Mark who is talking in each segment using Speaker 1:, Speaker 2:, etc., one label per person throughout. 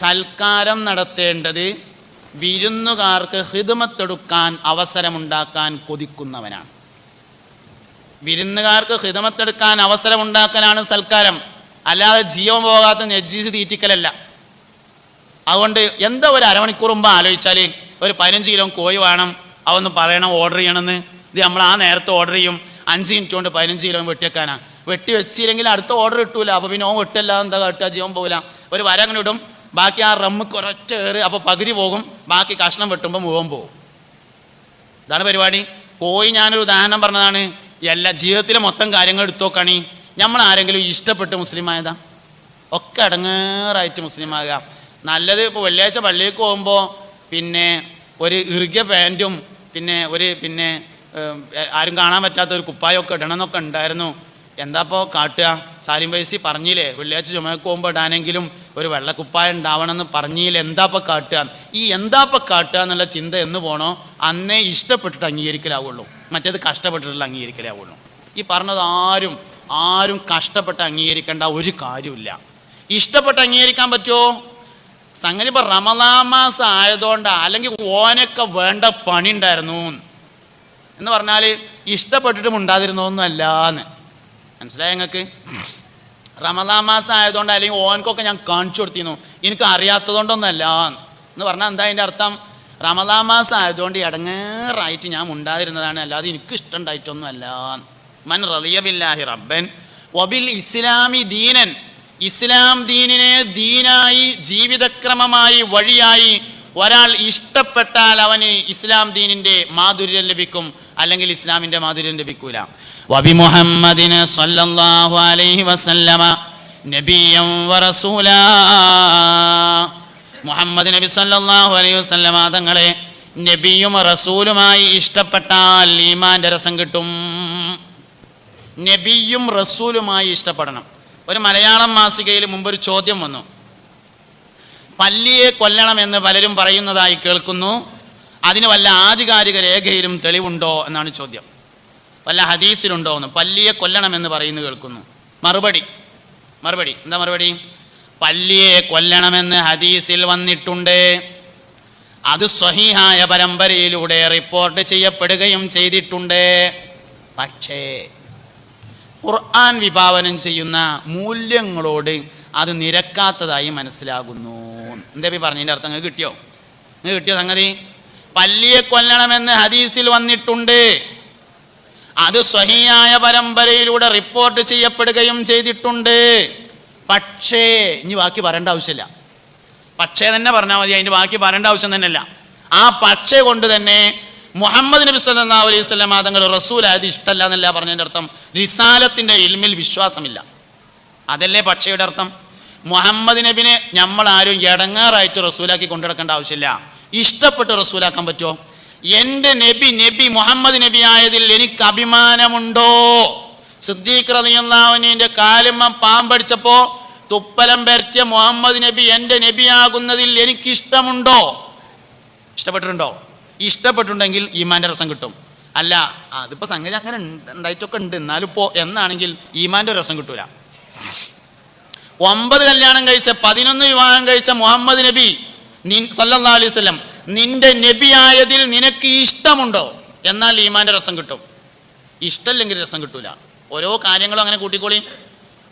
Speaker 1: സൽക്കാരം നടത്തേണ്ടത് വിരുന്നുകാർക്ക് ഹിതമത്തെടുക്കാൻ അവസരമുണ്ടാക്കാൻ കൊതിക്കുന്നവനാണ്. വിരുന്നുകാർക്ക് ഹിതമത്തെടുക്കാൻ അവസരമുണ്ടാക്കലാണ് സൽക്കാരം. അല്ലാതെ ജീവൻ പോകാത്ത നെജീസ് തീറ്റിക്കലല്ല. അതുകൊണ്ട് എന്താ ഒരു അരമണിക്കൂർ മുമ്പ് ആലോചിച്ചാൽ ഒരു പതിനഞ്ച് കിലോ കോഴി വേണം അതൊന്ന് പറയണം ഓർഡർ ചെയ്യണമെന്ന്. ഇത് നമ്മൾ ആ നേരത്തെ ഓർഡർ ചെയ്യും. അഞ്ച് മിനിറ്റ് കൊണ്ട് പതിനഞ്ച് കിലോ വെട്ടിയേക്കാനാണ് വെട്ടി വെച്ചില്ലെങ്കിൽ അടുത്ത ഓർഡർ കിട്ടൂല. അപ്പോൾ പിന്നെ ഓ വെട്ടല്ല എന്താ കട്ടുക? ജീവൻ പോകില്ല ഒരു വര അങ്ങനെ ഇടും. ബാക്കി ആ റമ്മ് കുറച്ച് കയറി അപ്പോൾ പകുതി പോകും ബാക്കി കഷ്ണം വെട്ടുമ്പോൾ മുഴുവൻ പോകും ഇതാണ് പരിപാടി. കോഴി ഞാനൊരു ഉദാഹരണം പറഞ്ഞതാണ്. എല്ലാ ജീവിതത്തിലെ മൊത്തം കാര്യങ്ങൾ എടുത്തോക്കണി നമ്മൾ ആരെങ്കിലും ഇഷ്ടപ്പെട്ട് മുസ്ലിം ആയതാ? ഒക്കെ അടങ്ങേറായിട്ട് മുസ്ലിം ആകുക നല്ലത് ഇപ്പോൾ വെള്ളിയാഴ്ച പള്ളിയിലേക്ക് പോകുമ്പോൾ പിന്നെ ഒരു ഇറുകിയ പാന്റും പിന്നെ ഒരു പിന്നെ ആരും കാണാൻ പറ്റാത്ത ഒരു കുപ്പായമൊക്കെ ഇടണം എന്നൊക്കെ ഉണ്ടായിരുന്നു. എന്താ ഇപ്പോൾ കാട്ടുക? സാലിം പൈസി പറഞ്ഞില്ലേ വെള്ളിയാഴ്ച ചുമക്ക് പോകുമ്പോൾ ഇടാനെങ്കിലും ഒരു വെള്ളക്കുപ്പായം ഉണ്ടാവണമെന്ന് പറഞ്ഞതിൽ എന്താ ഇപ്പോൾ കാട്ടുക? ഈ എന്താപ്പം കാട്ടുക എന്നുള്ള ചിന്ത എന്ന് പോണോ? അന്നേ ഇഷ്ടപ്പെട്ടിട്ട് അംഗീകരിക്കലാവുള്ളൂ. മറ്റേത് കഷ്ടപ്പെട്ടിട്ടുള്ള അംഗീകരിക്കലാവുള്ളൂ. ഈ പറഞ്ഞത് ആരും ആരും കഷ്ടപ്പെട്ട് അംഗീകരിക്കേണ്ട ഒരു കാര്യമില്ല ഇഷ്ടപ്പെട്ട് അംഗീകരിക്കാൻ പറ്റുമോ സംഗതി ഇപ്പം റമദാമാസ ആയതുകൊണ്ട് അല്ലെങ്കിൽ ഓനൊക്കെ വേണ്ട പണി ഉണ്ടായിരുന്നു. എന്ന് പറഞ്ഞാൽ ഇഷ്ടപ്പെട്ടിട്ടും ഉണ്ടാതിരുന്നൊന്നുമല്ലാന്ന് മനസ്സിലായ നിങ്ങൾക്ക്? റമദാൻ മാസം ആയതുകൊണ്ട് അല്ലെങ്കിൽ ഓനക്കൊക്കെ ഞാൻ കാണിച്ചു കൊടുത്തിരുന്നു. എനിക്ക് അറിയാത്തതുകൊണ്ടൊന്നല്ല എന്ന്. പറഞ്ഞാൽ എന്താ അതിന്റെ അർത്ഥം? റമദാ മാസം ആയതുകൊണ്ട് ഇടങ്ങേറായിട്ട് ഞാൻ ഉണ്ടായിരുന്നതാണ്. അല്ലാതെ എനിക്ക് ഇഷ്ടമുണ്ടായിട്ടൊന്നുമല്ല മൻ റലിയബില്ലാഹി റബ്ബൻ വബിൽ ഇസ്ലാമി ദീനൻ. ഇസ്ലാം ദീനിനെ ദീനായി ജീവിതക്രമമായി വഴിയായി ഒരാൾ ഇഷ്ടപ്പെട്ടാൽ അവന് ഇസ്ലാം ദീനിന്റെ മാധുര്യം ലഭിക്കും അല്ലെങ്കിൽ ഇസ്ലാമിന്റെ മാധുര്യം ലഭിക്കൂല. വബി മുഹമ്മദിന് സല്ലല്ലാഹു അലൈഹി വസല്ലമ നബിയം മുഹമ്മദ് നബി സല്ലല്ലാഹു അലൈഹി വസല്ലമ തങ്ങളെ നബിയും റസൂലുമായി ഇഷ്ടപ്പെട്ടാൽ ഈമാന്റെ രസം കിട്ടും. നബിയും റസൂലുമായി ഇഷ്ടപ്പെടണം. ഒരു മലയാളം മാസികയിൽ മുമ്പൊരു ചോദ്യം വന്നു. പല്ലിയെ കൊല്ലണമെന്ന് പലരും പറയുന്നതായി കേൾക്കുന്നു. അതിന് വല്ല ആധികാരിക രേഖയിലും തെളിവുണ്ടോ എന്നാണ് ചോദ്യം. വല്ല ഹദീസിലുണ്ടോ എന്ന്. പല്ലിയെ കൊല്ലണമെന്ന് പറയുന്നു കേൾക്കുന്നു. മറുപടി. മറുപടി. എന്താ മറുപടി? പല്ലിയെ കൊല്ലണമെന്ന് ഹദീസിൽ വന്നിട്ടുണ്ട്. അത് സ്വഹീഹായ പരമ്പരയിലൂടെ റിപ്പോർട്ട് ചെയ്യപ്പെടുകയും ചെയ്തിട്ടുണ്ട്. പക്ഷേ ഖുർആൻ വിഭാവനം ചെയ്യുന്ന മൂല്യങ്ങളോട് അത് നിരക്കാത്തതായി മനസ്സിലാകുന്നു. എന്താ ഈ പറഞ്ഞതിന്റെ അർത്ഥം? നിങ്ങൾക്ക് കിട്ടിയോ? നിങ്ങൾക്ക് കിട്ടിയോ സംഗതി? പല്ലിയെ കൊല്ലണമെന്ന് ഹദീസിൽ വന്നിട്ടുണ്ട്. അത് സ്വഹിയായ പരമ്പരയിലൂടെ റിപ്പോർട്ട് ചെയ്യപ്പെടുകയും ചെയ്തിട്ടുണ്ട്. പക്ഷേ ഇനി ബാക്കി പറയേണ്ട ആവശ്യമില്ല. പക്ഷേ തന്നെ പറഞ്ഞാൽ മതി അതിന്റെ ബാക്കി പറയേണ്ട ആവശ്യം തന്നെയല്ല. ആ പക്ഷേ കൊണ്ട് തന്നെ മുഹമ്മദ് നബി സല്ലാ അലൈഹി സ്വലം തങ്ങൾ റസൂലായത് ഇഷ്ടമല്ല എന്നല്ല പറഞ്ഞതിന്റെ അർത്ഥം. റിസാലത്തിന്റെ ഇൽമിൽ വിശ്വാസമില്ല. അതല്ലേ പക്ഷയുടെ അർത്ഥം? മുഹമ്മദ് നബിനെ നമ്മൾ ആരും എടങ്ങാറായിട്ട് റസൂലാക്കി കൊണ്ടുനടക്കേണ്ട ആവശ്യമില്ല. ഇഷ്ടപ്പെട്ട് റസൂലാക്കാൻ പറ്റുമോ? എന്റെ നബി നബി മുഹമ്മദ് നബി ആയതിൽ എനിക്ക് അഭിമാനമുണ്ടോ? സിദ്ദീഖ് റളിയല്ലാഹുവിന്റെ കാലുമ്മ പാമ്പടിച്ചപ്പോ തുപ്പലം പരറ്റിയ മുഹമ്മദ് നബി എന്റെ നബിയാകുന്നതിൽ എനിക്ക് ഇഷ്ടമുണ്ടോ ഇഷ്ടപ്പെട്ടിട്ടുണ്ടോ? ഇഷ്ടപ്പെട്ടിട്ടുണ്ടെങ്കിൽ ഈമാന്റെ രസം കിട്ടും. അല്ല അതിപ്പോ സംഗതി അങ്ങനെ ഉണ്ടായിട്ടൊക്കെ ഉണ്ട്. എന്നാലും ഇപ്പോ എന്നാണെങ്കിൽ ഈമാന്റെ രസം കിട്ടൂല. ഒമ്പത് കല്യാണം കഴിച്ച പതിനൊന്ന് വിവാഹം കഴിച്ച മുഹമ്മദ് നബി സല്ലാ വസല്ലം നിന്റെ നബി ആയതിൽ നിനക്ക് ഇഷ്ടമുണ്ടോ? എന്നാൽ ഈമാന്റെ രസം കിട്ടും. ഇഷ്ടമില്ലെങ്കിൽ രസം കിട്ടൂല. ഓരോ കാര്യങ്ങളും അങ്ങനെ കൂട്ടിക്കോളി.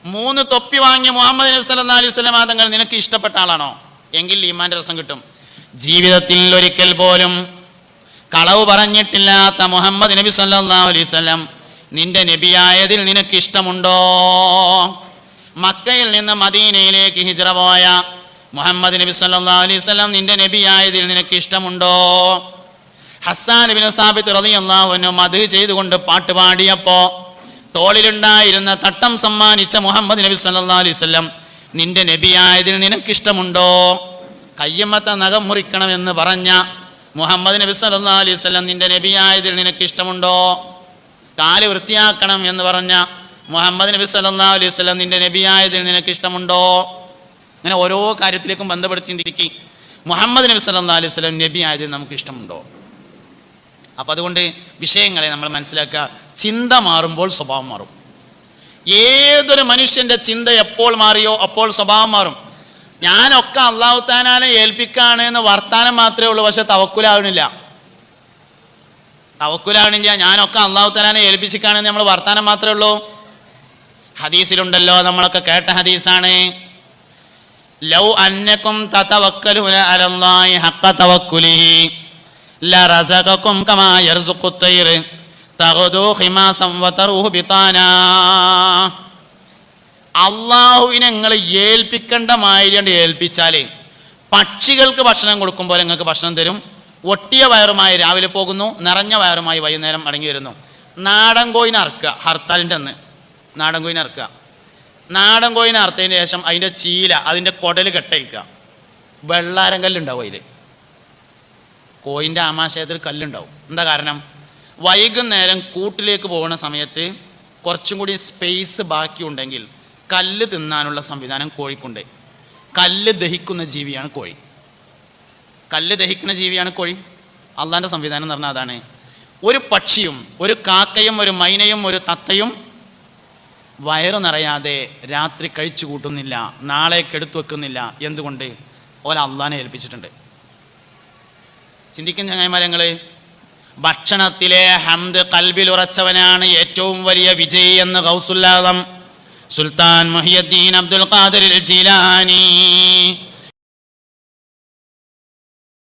Speaker 1: മൂന്ന് തൊപ്പി വാങ്ങിയ മുഹമ്മദ് നബി സല്ലല്ലാഹു അലൈഹി വസല്ലം തങ്ങൾ നിനക്ക് ഇഷ്ടപ്പെട്ട ആളാണോ? എങ്കിൽ ഈമാന്റെ രസം കിട്ടും. ജീവിതത്തിൽ ഒരിക്കൽ പോലും കളവ് പറഞ്ഞിട്ടില്ലാത്ത മുഹമ്മദ് നബി സല്ലാ അലൈഹി വസല്ലം നിന്റെ നബിയായതിൽ നിനക്ക് ഇഷ്ടമുണ്ടോ? മക്കയിൽ നിന്ന് മദീനയിലേക്ക് ഹിജ്റ പോയ മുഹമ്മദ് നബി സല്ലാ അലൈഹി സ്വലം നിന്റെ നബിയായതിൽ നിനക്ക് ഇഷ്ടമുണ്ടോ ഹസ്സാൻ ബിൻ സാബിത്ത് റളിയല്ലാഹു അൻഹു മത് ചെയ്തുകൊണ്ട് പാട്ട് പാടിയപ്പോ തോളിലുണ്ടായിരുന്ന തട്ടം സമ്മാനിച്ച മുഹമ്മദ് നബി സല്ലാ അലൈഹി സ്വലം നിന്റെ നബിയായതിൽ നിനക്കിഷ്ടമുണ്ടോ? കയ്യമ്മത്തെ നഖം മുറിക്കണമെന്ന് പറഞ്ഞ മുഹമ്മദ് നബി സല്ലാ അലൈഹി സ്വലം നിന്റെ നബിയായതിൽ നിനക്കിഷ്ടമുണ്ടോ? കാൽ വൃത്തിയാക്കണം എന്ന് പറഞ്ഞ മുഹമ്മദ് നബി സല്ലാ അലൈഹി വസല്ലം നിന്റെ നബിയായതിൽ നിനക്ക് ഇഷ്ടമുണ്ടോ? അങ്ങനെ ഓരോ കാര്യത്തിലേക്കും ബന്ധപ്പെട്ട് ചിന്തിക്കുക മുഹമ്മദ് നബി സല്ലല്ലാഹു അലൈഹി സ്വലം നബി ആയതിൽ നമുക്ക് ഇഷ്ടമുണ്ടോ? അപ്പം അതുകൊണ്ട് വിഷയങ്ങളെ നമ്മൾ മനസ്സിലാക്കുക. ചിന്ത മാറുമ്പോൾ സ്വഭാവം മാറും. ഏതൊരു മനുഷ്യന്റെ ചിന്ത എപ്പോൾ മാറിയോ അപ്പോൾ സ്വഭാവം മാറും. ഞാനൊക്കെ അള്ളാഹു ഏൽപ്പിക്കുകയാണ് എന്ന് വർത്താനം മാത്രമേ ഉള്ളൂ പക്ഷെ തവക്കുലാവണില്ല. തവക്കുലാവണില്ല ഞാനൊക്കെ അള്ളാഹു താനാനെ ഏൽപ്പിച്ചിക്കാണെന്ന് നമ്മൾ വർത്താനം മാത്രമേ ഉള്ളൂ. ഹദീസിലുണ്ടല്ലോ നമ്മളൊക്കെ കേട്ട ഹദീസാണ്. ലൗ അന്നക്കും തതവക്കലുന അലല്ലാഹി ഹഖ തവക്കുലിഹി ലറസഖക്കും കമാ യർസുഖു തൈർ തഖദു ഖിമാസം വതറുഹു ബിതാന. അള്ളാഹുവിനെ നിങ്ങൾ ഏൽപ്പിക്കേണ്ട മാതിരിയാണ് ഏൽപ്പിച്ചാൽ പക്ഷികൾക്ക് ഭക്ഷണം കൊടുക്കുമ്പോൾ നിങ്ങൾക്ക് ഭക്ഷണം തരും. ഒട്ടിയ വയറുമായി രാവിലെ പോകുന്നു നിറഞ്ഞ വയറുമായി വൈകുന്നേരം അടങ്ങി വരുന്നു. നാടൻ കോയിനെ അറുക്കുക ഹർത്താലിന്റെ അന്ന്. നാടൻ കോയിനെ ഇറക്കുക നാടൻ കോയിനെ അറുത്തതിന് ശേഷം അതിന്റെ ചീല അതിന്റെ കുടൽ കെട്ടയിക്കുക വെള്ളാരം കല്ലുണ്ടാവും അതിൽ കോയിന്റെ ആമാശയത്തിൽ കല്ലുണ്ടാവും. എന്താ കാരണം? വൈകുന്നേരം കൂട്ടിലേക്ക് പോകുന്ന സമയത്ത് കുറച്ചും കൂടി സ്പേസ് ബാക്കിയുണ്ടെങ്കിൽ കല്ല് തിന്നാനുള്ള സംവിധാനം കോഴിക്കുണ്ട്. കല്ല് ദഹിക്കുന്ന ജീവിയാണ് കോഴി. കല്ല് ദഹിക്കുന്ന ജീവിയാണ് കോഴി. അള്ളാന്റെ സംവിധാനം എന്ന് പറഞ്ഞാൽ അതാണ്. ഒരു പക്ഷിയും ഒരു കാക്കയും ഒരു മൈനയും ഒരു തത്തയും വയറു നിറയാതെ രാത്രി കഴിച്ചു കൂട്ടുന്നില്ല നാളേക്ക് എടുത്തു വെക്കുന്നില്ല എന്തുകൊണ്ട് ഓല അള്ളാനെ ഏൽപ്പിച്ചിട്ടുണ്ട്. ചിന്തിക്കുന്ന ചങ്ങായിമാരങ്ങൾ ഭക്ഷണത്തിലെ ഹംദ് കൽബിൽ ഉറച്ചവനാണ് ഏറ്റവും വലിയ വിജയി എന്ന് കൗസുല്ലാദം സുൽത്താൻ മുഹിയദ്ദീൻ അബ്ദുൽ ഖാദിർ ജീലാനി.